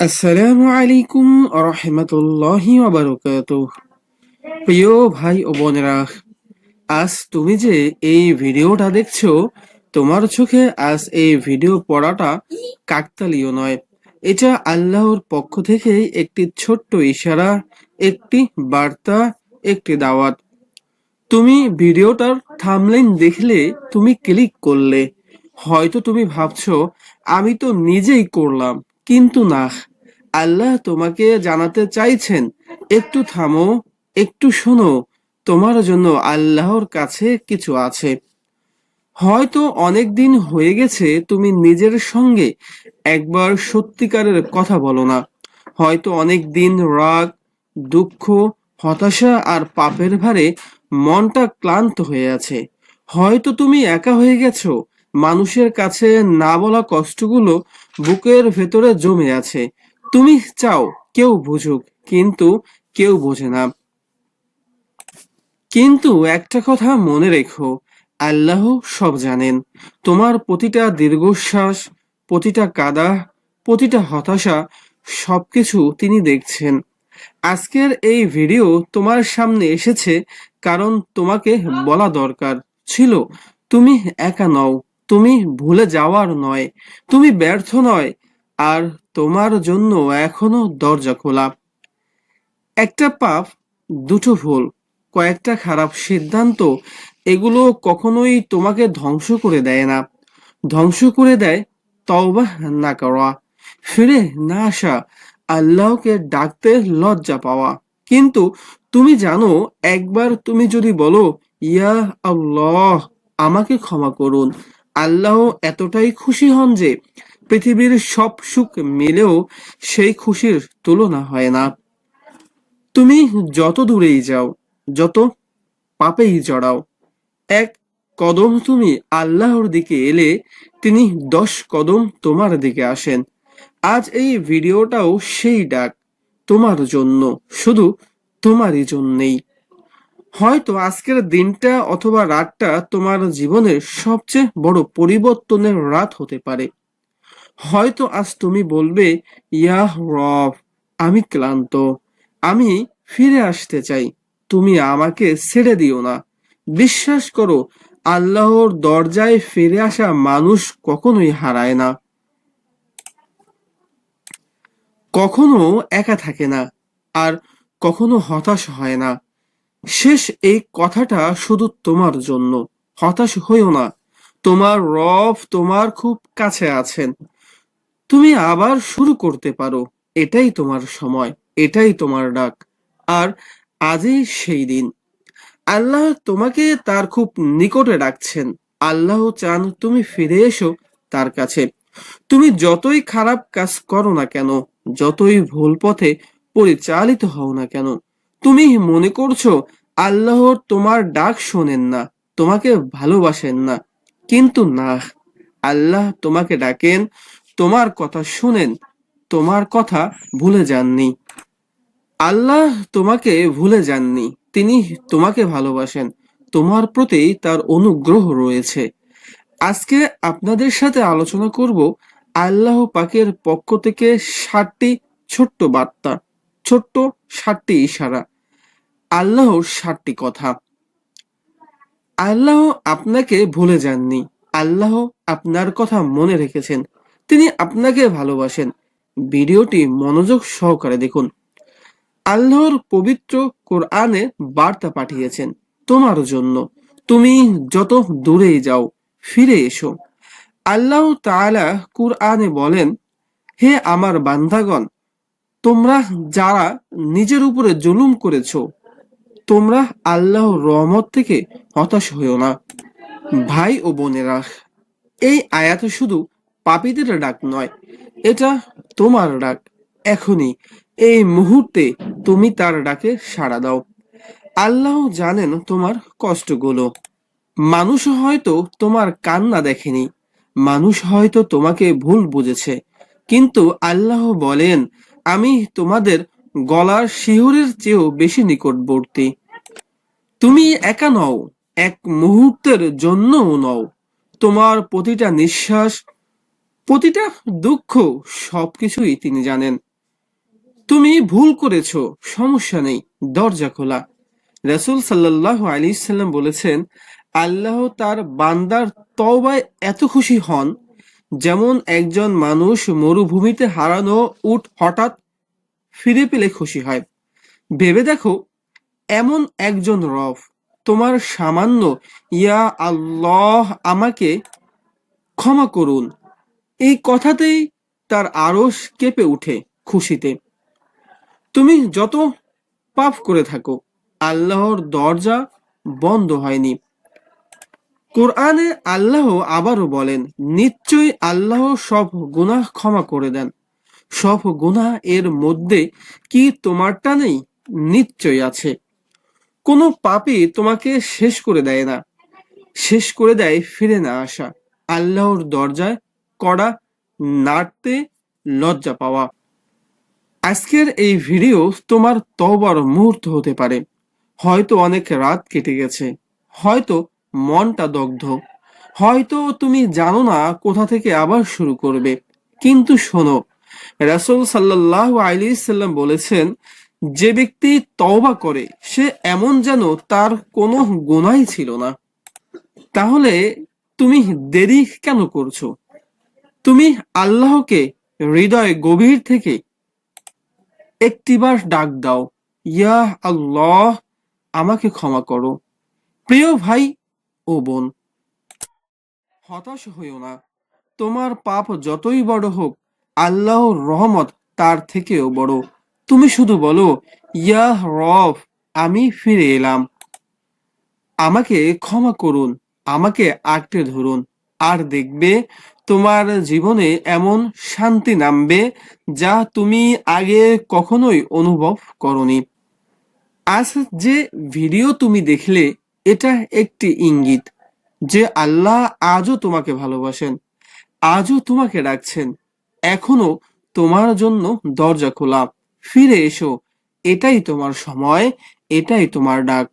আসসালামু আলাইকুম রহমতুল্লাহি ওবারকাতুহ প্রিয় ভাই ও বোনেরা, আজ তুমি যে এই ভিডিওটা দেখছ, তোমার চোখে আজ এই ভিডিও পড়াটা কাকতালীয় নয়। এটা আল্লাহর পক্ষ থেকে একটি ছোট্ট ইশারা, একটি বার্তা, একটি দাওয়াত। তুমি ভিডিওটার থামলাইন দেখলে তুমি ক্লিক করলে। হয়তো তুমি ভাবছ, আমি তো নিজেই করলাম। কিন্তু না আল্লাহ তোমাকে জানাতে চাইছেন, একটু থামো, একটু শোনো, তোমার জন্য আল্লাহর কাছে কিছু আছে। হয়তো অনেক দিন হয়ে গেছে তুমি নিজের সঙ্গে একবার সত্যিকারের কথা বলো না। হয়তো অনেক দিন রাগ, দুঃখ, হতাশা আর পাপের ভারে মনটা ক্লান্ত হয়ে আছে। হয়তো তুমি একা হয়ে গেছো মানুষের কাছে না বলা কষ্টগুলো বুকের ভেতরে জমে আছে। তুমি চাও কেউ বুঝুক, কিন্তু কেউ বোঝে না। কিন্তু একটা কথা মনে রেখো, আল্লাহ সব জানেন। তোমার প্রতিটা দীর্ঘশ্বাস, প্রতিটা কাদা, প্রতিটা হতাশা, সবকিছু তিনি দেখছেন। আজকের এই ভিডিও তোমার সামনে এসেছে কারণ তোমাকে বলা দরকার। ছিল, তুমি একা নও। তুমি ভুলে যাওয়ার নয়, তুমি ব্যর্থ নয়, আর তোমার জন্য এখনও দরজা খোলা। একটা পাপ, দুটো ভুল, কয়েকটা খারাপ সিদ্ধান্ত, এগুলো কখনোই তোমাকে ধ্বংস করে দেয় না। ধ্বংস করে দেয় তওবা না করা, ফিরে না আসা, আল্লাহকে ডাকতে লজ্জা পাওয়া। কিন্তু তুমি জানো, একবার তুমি যদি বলো, ইয়া আল্লাহ, আমাকে ক্ষমা করুন। আল্লাহ এতটাই খুশি হন যে পৃথিবীর সব সুখ মিলেও সেই খুশির তুলনা হয় না। তুমি যত দূরেই যাও, যত পাপেই জড়াও, এক কদম তুমি আল্লাহর দিকে এলে তিনি দশ কদম তোমার দিকে আসেন। আজ এই ভিডিওটাও সেই ডাক, তোমার জন্য, শুধু তোমারই জন্যেই। হয়তো আজকের দিনটা অথবা রাতটা তোমার জীবনের সবচেয়ে বড় পরিবর্তনের রাত হতে পারে। হয়তো আজ তুমি বলবে, ইয়াহ রব, আমি ক্লান্ত। আমি ফিরে আসতে চাই। তুমি আমাকে ছেড়ে দিও না। বিশ্বাস করো, আল্লাহর দরজায় ফিরে আসা মানুষ কখনোই হারায় না। কখনো একা থাকে না, আর কখনো হতাশ হয় না। শেষ এই কথাটা শুধু তোমার জন্য। হতাশ হইও না। তোমার রব তোমার খুব কাছে আছেন। তুমি আবার শুরু করতে পারো। এটাই তোমার সময়। এটাই তোমার ডাক। আর আজই সেই দিন। আল্লাহ তোমাকে তার খুব নিকটে ডাকছেন। আল্লাহ চান তুমি ফিরে এসো তার কাছে। তুমি যতই খারাপ কাজ করো না কেন, যতই ভুল পথে পরিচালিত হও না কেন তুমি মনে করছ আল্লাহ তোমার ডাক শোনেন না, তোমাকে ভালোবাসেন না। কিন্তু না, আল্লাহ তোমাকে ডাকেন, তোমার কথা শুনেন, তোমার কথা ভুলে যাননি। আল্লাহ তোমাকে ভুলে যাননি, তিনি তোমাকে ভালোবাসেন, তোমার প্রতি তার অনুগ্রহ রয়েছে। আজকে আপনাদের সাথে আলোচনা করব আল্লাহ পাকের পক্ষ থেকে ষাটটি ছোট্ট বার্তা, ছোট্ট ষাটটি ইশারা। আল্লাহর সাতটি কথা। আল্লাহ আপনাকে ভুলে যাননি। আল্লাহ আপনার কথা মনে রেখেছেন। তিনি আপনাকে ভালোবাসেন। ভিডিওটি মনোযোগ সহকারে দেখুন। আল্লাহর পবিত্র কোরআনে বার্তা পাঠিয়েছেন তোমার জন্য। তুমি যত দূরেই যাও, ফিরে এসো। আল্লাহ তাআলা কুরআনে বলেন, হে আমার বান্দাগণ, তোমরা যারা নিজের উপরে জুলুম করেছ তোমরা আল্লাহ রহমত থেকে হতাশ হইও না। ভাই ও বোনেরা, এই আয়াত শুধু পাপীদের ডাক নয়, এটা তোমার ডাক। এখনই, এই মুহূর্তে তুমি তার ডাকে সাড়া দাও। আল্লাহ জানেন তোমার কষ্টগুলো। মানুষ হয়তো তোমার কান্না দেখেনি, মানুষ হয়তো তোমাকে ভুল বুঝেছে, কিন্তু আল্লাহ বলেন, আমি তোমাদের গলার শিহরের চেয়েও বেশি নিকটবর্তী। তুমি একা নও, এক মুহূর্তের জন্যও নও। তোমার প্রতিটা নিঃশ্বাস, প্রতিটা দুঃখ সবকিছুই তিনি জানেন। তুমি ভুল করেছ, সমস্যা নেই, দরজা খোলা। রাসূল সাল্লাল্লাহু আলাইহি সাল্লাম বলেছেন, আল্লাহ তার বান্দার তওবায় এত খুশি হন, যেমন একজন মানুষ মরুভূমিতে হারানো উট হঠাৎ ফিরে পেলে খুশি হয়। ভেবে দেখো, এমন একজন রব, তোমার সামান্য, ইয়া আল্লাহ আমাকে ক্ষমা করুন। এই কথাতেই তার আরশ কেঁপে উঠে খুশিতে। তুমি যত পাপ করে থাকো, আল্লাহর দরজা বন্ধ হয়নি। কোরআনে আল্লাহ আবারও বলেন, নিশ্চয়ই আল্লাহ সব গুনাহ ক্ষমা করে দেন। সব গুনাহ এর মধ্যে কি তোমারটা নেই? নিশ্চয় আছে। কোনো পাপই তোমাকে শেষ করে দেয় না। শেষ করে দেয় ফিরে না আসা। আল্লাহর দরজায় কড়া নাড়তে লজ্জা পাওয়া। আজকের এই ভিডিও তোমার তওবার মুহূর্ত হতে পারে। হয়তো অনেক রাত কেটে গেছে। হয়তো মনটা দগ্ধ। হয়তো তুমি জানো না কোথা থেকে আবার শুরু করবে। কিন্তু শোনো রাসূল সাল্লাল্লাহু আলাইহি সাল্লাম বলেছেন, যে ব্যক্তি তওবা করে, সে এমন যেন তার কোনো গুনাহই ছিল না। তাহলে তুমি দেরি কেন করছ? তুমি আল্লাহকে হৃদয় গভীর থেকে একটিবার ডাক দাও। ইয়া আল্লাহ, আমাকে ক্ষমা করো। প্রিয় ভাই ও বোন, হতাশ হইও না। তোমার পাপ যতই বড় হোক আল্লাহর রহমত তার থেকেও বড়। তুমি শুধু বলো, ইয়া রফ আমি ফিরে এলাম। আমাকে ক্ষমা করুন, আমাকে আঁকড়ে ধরুন। আর দেখবে, তোমার জীবনে এমন শান্তি নামবে যা তুমি আগে কখনোই অনুভব করনি। আজ যে ভিডিও তুমি দেখলে, এটা একটি ইঙ্গিত যে আল্লাহ আজও তোমাকে ভালোবাসেন, আজও তোমাকে ডাকছেন। এখনও তোমার জন্য দরজা খোলা। ফিরে এসো। এটাই তোমার সময় এটাই তোমার ডাক।